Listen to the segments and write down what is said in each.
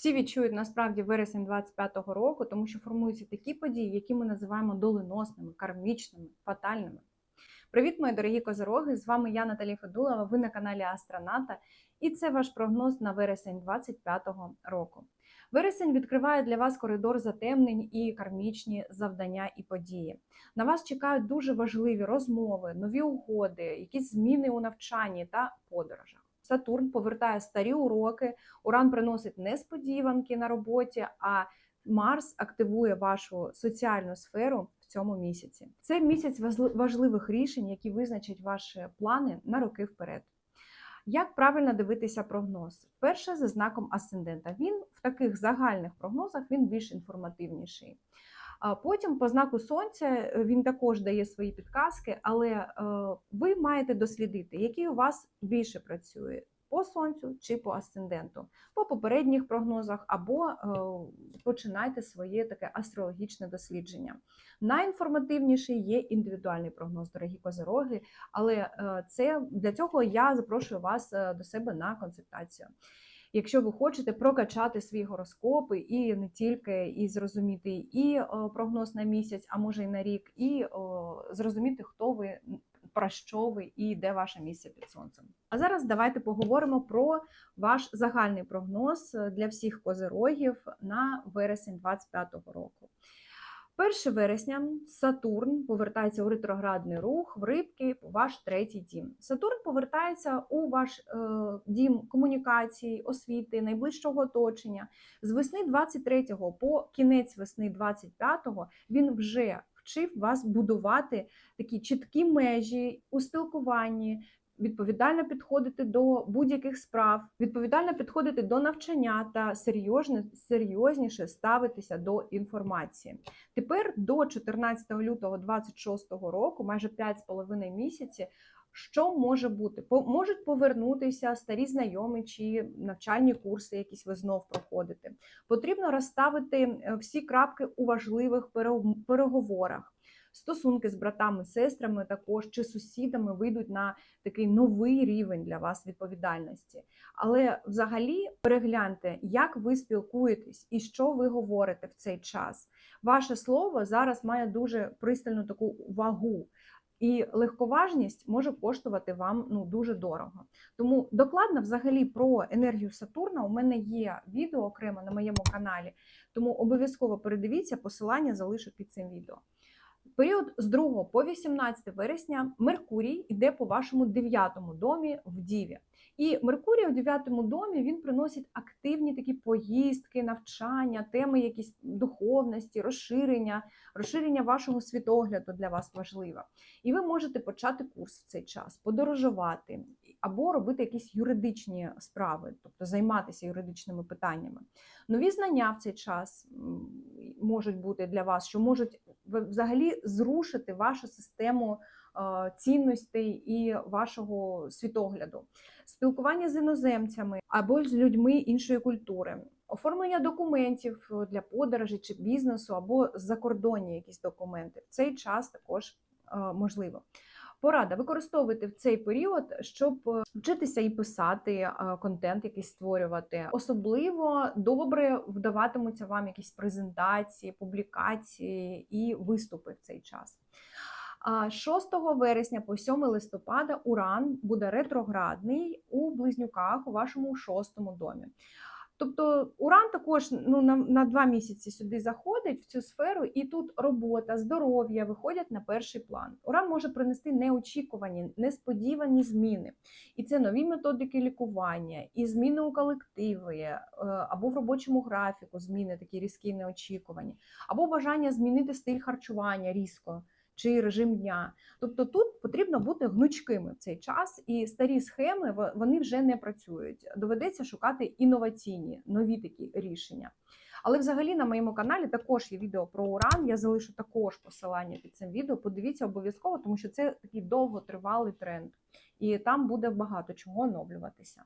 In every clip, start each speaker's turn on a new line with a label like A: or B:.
A: Всі відчують насправді вересень 25-го року, тому що формуються такі події, які ми називаємо доленосними, кармічними, фатальними. Привіт, мої дорогі козороги! З вами я, Наталі Федулова. Ви на каналі Астроната, і це ваш прогноз на вересень 25-го року. Вересень відкриває для вас коридор затемнень і кармічні завдання і події. На вас чекають дуже важливі розмови, нові угоди, якісь зміни у навчанні та подорожах. Сатурн повертає старі уроки, Уран приносить несподіванки на роботі, а Марс активує вашу соціальну сферу в цьому місяці. Це місяць важливих рішень, які визначать ваші плани на роки вперед. Як правильно дивитися прогноз? Перше за знаком асцендента. Він в таких загальних прогнозах він більш інформативніший. А потім, по знаку сонця, він також дає свої підказки, але е, ви маєте дослідити, який у вас більше працює по сонцю чи по асценденту, по попередніх прогнозах, або е, починайте своє таке астрологічне дослідження. Найінформативніший є індивідуальний прогноз, дорогі козороги, але е, це для цього я запрошую вас до себе на консультацію якщо ви хочете прокачати свій гороскоп і не тільки і зрозуміти і прогноз на місяць, а може і на рік, і зрозуміти, хто ви. Про що ви і де ваше місце під сонцем. А зараз давайте поговоримо про ваш загальний прогноз для всіх козирогів на вересень 2025 року. 1 вересня Сатурн повертається у ретроградний рух в рибки, ваш третій дім. Сатурн повертається у ваш е, дім комунікації, освіти, найближчого оточення. З весни 23-го по кінець весни 25-го він вже вчив вас будувати такі чіткі межі у спілкуванні, відповідально підходити до будь-яких справ, відповідально підходити до навчання та серйозне, серйозніше ставитися до інформації. Тепер до 14 лютого 2026 року, майже 5,5 місяці. Що може бути? Можуть повернутися старі знайомі чи навчальні курси, якісь ви знов проходите. Потрібно розставити е, всі крапки у важливих переговорах стосунки з братами, сестрами також чи сусідами вийдуть на такий новий рівень для вас відповідальності. Але взагалі перегляньте, як ви спілкуєтесь і що ви говорите в цей час. Ваше слово зараз має дуже пристальну таку вагу. І легковажність може коштувати вам ну дуже дорого. Тому докладно, взагалі, про енергію Сатурна у мене є відео окремо на моєму каналі, тому обов'язково передивіться, посилання залишу під цим відео. Період з 2 по 18 вересня Меркурій йде по вашому 9 домі в Діві. І Меркурій у 9 домі він приносить активні такі поїздки, навчання, теми якісь духовності, розширення, розширення вашого світогляду для вас важливе. І ви можете почати курс в цей час, подорожувати або робити якісь юридичні справи, тобто займатися юридичними питаннями. Нові знання в цей час можуть бути для вас, що можуть взагалі зрушити вашу систему цінностей і вашого світогляду, спілкування з іноземцями або з людьми іншої культури. Оформлення документів для подорожі чи бізнесу, або закордонні якісь документи в цей час також можливо. Порада використовуйте в цей період, щоб е, вчитися і писати е, контент, якийсь створювати. Особливо добре вдаватимуться вам якісь презентації, публікації і виступи в цей час. 6 вересня по 7 листопада Уран буде ретроградний у близнюках у вашому шостому домі. Тобто Уран також ну, на на два місяці сюди заходить в цю сферу, і тут робота, здоров'я виходять на перший план. Уран може принести неочікувані, несподівані зміни. І це нові методики лікування, і зміни у колективі, е, або в робочому графіку зміни такі різкі неочікувані, або бажання змінити стиль харчування різко чи режим дня. Тобто тут потрібно бути гнучкими в цей час, і старі схеми вони вже не працюють. Доведеться шукати інноваційні нові такі рішення. Але взагалі на моєму каналі також є відео про уран. Я залишу також посилання під цим відео. Подивіться обов'язково, тому що це такий довготривалий тренд, і там буде багато чого оновлюватися.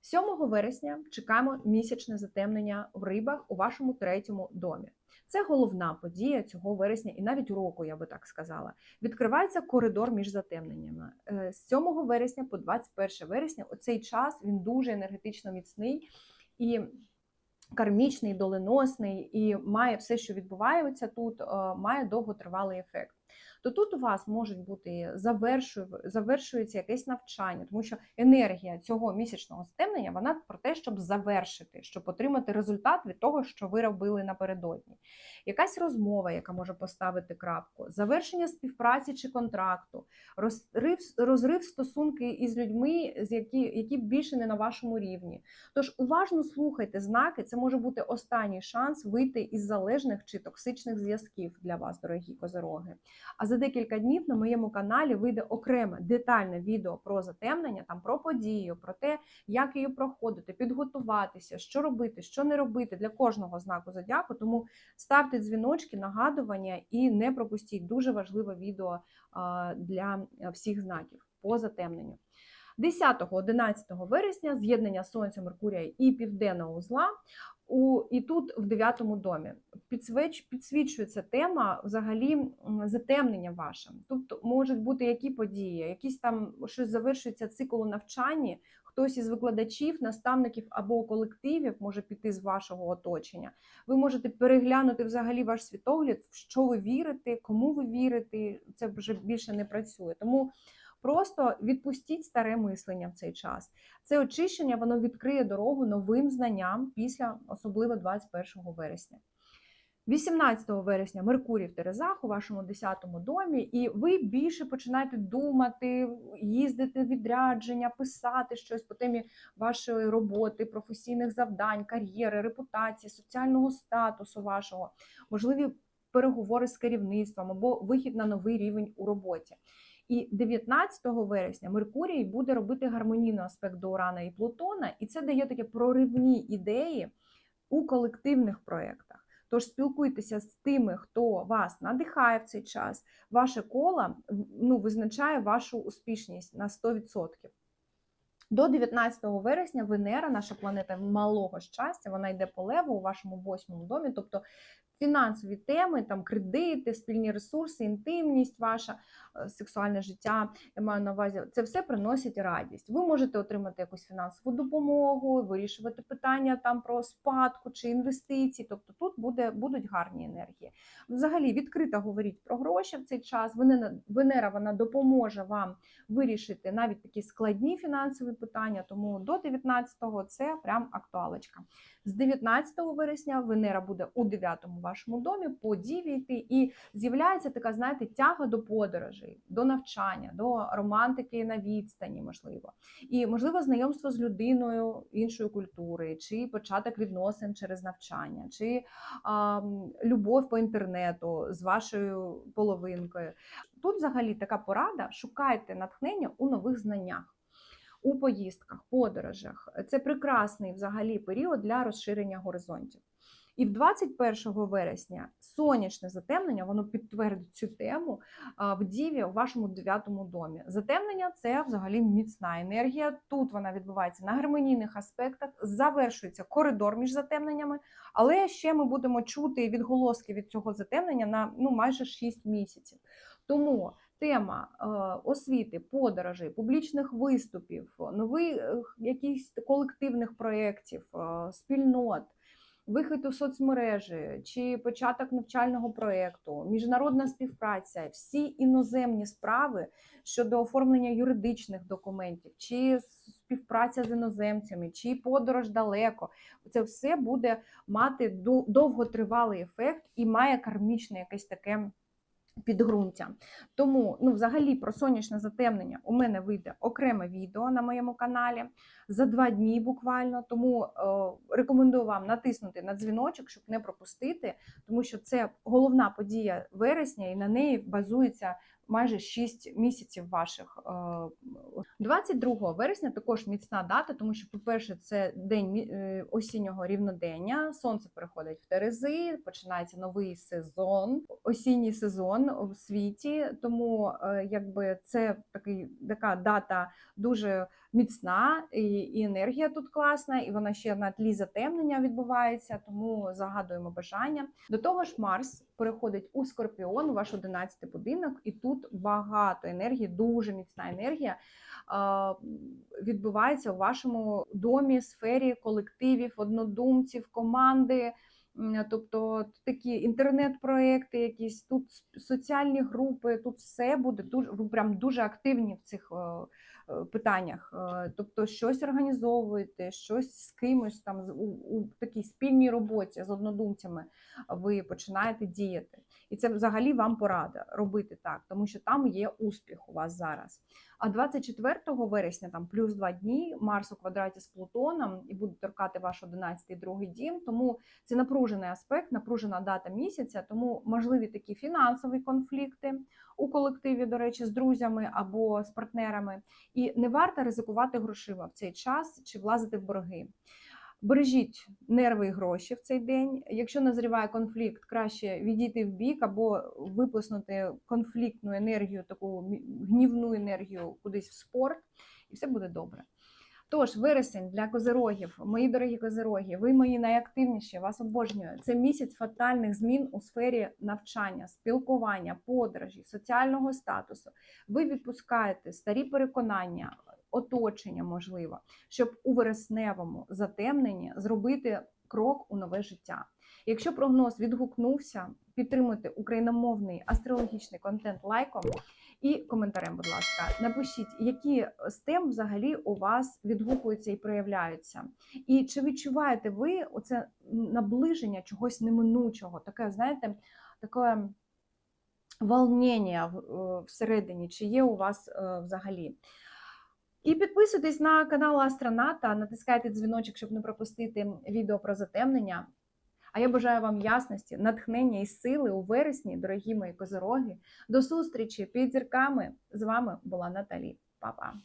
A: 7 вересня чекаємо місячне затемнення в рибах у вашому третьому домі. Це головна подія цього вересня, і навіть року, я би так сказала. Відкривається коридор між затемненнями. Е, з 7 вересня по 21 вересня оцей час він дуже енергетично міцний і кармічний, доленосний і має все, що відбувається тут, е, має довготривалий ефект. То тут у вас можуть бути завершую, завершується якесь навчання, тому що енергія цього місячного стемнення вона про те, щоб завершити, щоб отримати результат від того, що ви робили напередодні. Якась розмова, яка може поставити крапку, завершення співпраці чи контракту, розрив, розрив стосунки із людьми, які, які більше не на вашому рівні. Тож уважно слухайте знаки, це може бути останній шанс вийти із залежних чи токсичних зв'язків для вас, дорогі козороги. А за декілька днів на моєму каналі вийде окреме детальне відео про затемнення, там про подію, про те, як її проходити, підготуватися, що робити, що не робити для кожного знаку зодіаку. Тому ставте дзвіночки, нагадування і не пропустіть дуже важливе відео для всіх знаків по затемненню. 10-11 вересня з'єднання Сонця, Меркурія і Південного узла. У і тут в дев'ятому домі підсвіч, підсвічується тема взагалі затемнення ваше. Тобто можуть бути які події, якісь там щось завершується цикл у навчанні. Хтось із викладачів, наставників або колективів може піти з вашого оточення. Ви можете переглянути взагалі ваш світогляд, в що ви вірите, кому ви вірите. Це вже більше не працює. Тому Просто відпустіть старе мислення в цей час. Це очищення воно відкриє дорогу новим знанням після особливо 21 вересня. 18 вересня Меркурій в Терезах у вашому 10-му домі, і ви більше починаєте думати, їздити в відрядження, писати щось по темі вашої роботи, професійних завдань, кар'єри, репутації, соціального статусу вашого, можливі переговори з керівництвом або вихід на новий рівень у роботі. І 19 вересня Меркурій буде робити гармонійний аспект до Урана і Плутона, і це дає такі проривні ідеї у колективних проєктах. Тож спілкуйтеся з тими, хто вас надихає в цей час. Ваше коло ну, визначає вашу успішність на 100%. До 19 вересня Венера, наша планета малого щастя, вона йде по леву у вашому восьмому домі. Тобто фінансові теми, там кредити, спільні ресурси, інтимність, ваша е, сексуальне життя. Я маю на увазі, це все приносить радість. Ви можете отримати якусь фінансову допомогу, вирішувати питання там про спадку чи інвестиції. Тобто тут буде, будуть гарні енергії. Взагалі, відкрито говоріть про гроші в цей час. Венера вона допоможе вам вирішити навіть такі складні фінансові питання. Тому до 19-го це прям актуалочка. З 19 вересня Венера буде у 9-му вашому домі по і з'являється така, знаєте, тяга до подорожей, до навчання, до романтики на відстані, можливо, і можливо знайомство з людиною іншої культури, чи початок відносин через навчання, чи а, любов по інтернету з вашою половинкою. Тут взагалі така порада: шукайте натхнення у нових знаннях у поїздках, подорожах. Це прекрасний взагалі період для розширення горизонтів. І в 21 вересня сонячне затемнення, воно підтвердить цю тему в Діві у вашому дев'ятому домі. Затемнення це взагалі міцна енергія. Тут вона відбувається на гармонійних аспектах, завершується коридор між затемненнями, але ще ми будемо чути відголоски від цього затемнення на ну майже 6 місяців. Тому тема е, освіти, подорожей, публічних виступів, нових якихось колективних проєктів, е, спільнот. Вихід у соцмережі чи початок навчального проєкту, міжнародна співпраця, всі іноземні справи щодо оформлення юридичних документів, чи співпраця з іноземцями, чи подорож далеко, це все буде мати довготривалий ефект і має кармічне якесь таке підґрунтя. Тому, ну, взагалі, про сонячне затемнення у мене вийде окреме відео на моєму каналі за два дні буквально. Тому е, рекомендую вам натиснути на дзвіночок, щоб не пропустити, тому що це головна подія вересня, і на неї базується майже 6 місяців ваших. 22 е, вересня також міцна дата, тому що, по-перше, це день е, осіннього рівнодення. Сонце переходить в Терези, починається новий сезон, осінній сезон у світі. Тому, е, якби це такий така дата дуже міцна, і, і енергія тут класна, і вона ще на тлі затемнення відбувається, тому загадуємо бажання. До того ж, Марс переходить у Скорпіон, ваш 11 будинок, і тут багато енергії, дуже міцна енергія відбувається у вашому домі, сфері колективів, однодумців, команди. Тобто такі інтернет-проекти, якісь тут соціальні групи, тут все буде дуже ви прям дуже активні в цих е, питаннях. Е, Тобто щось організовуєте, щось з кимось там у, у такій спільній роботі з однодумцями ви починаєте діяти. І це взагалі вам порада робити так, тому що там є успіх у вас зараз. А 24 вересня, там плюс два дні, Марс у квадраті з Плутоном і буде торкати ваш 11-й другий дім. Тому це напружений аспект, напружена дата місяця, тому можливі такі фінансові конфлікти у колективі, до речі, з друзями або з партнерами. І не варто ризикувати грошима в цей час чи влазити в борги. Бережіть нерви і гроші в цей день. Якщо назріває конфлікт, краще відійти в бік або виплеснути конфліктну енергію, таку гнівну енергію кудись в спорт, і все буде добре. Тож, вересень для козирогів, мої дорогі козироги, ви мої найактивніші, вас обожнюю. Це місяць фатальних змін у сфері навчання, спілкування, подорожі, соціального статусу. Ви відпускаєте старі переконання, оточення, можливо, щоб у вересневому затемненні зробити крок у нове життя. Якщо прогноз відгукнувся, підтримуйте україномовний астрологічний контент лайком і коментарем, будь ласка, напишіть, які з тем взагалі у вас відгукуються і проявляються. І чи відчуваєте ви оце наближення чогось неминучого, таке, знаєте, таке волнення всередині, чи є у вас е, взагалі? І підписуйтесь на канал Астроната, натискайте дзвіночок, щоб не пропустити відео про затемнення. А я бажаю вам ясності, натхнення і сили у вересні, дорогі мої козороги. До зустрічі під зірками. З вами була Наталі. Па-па!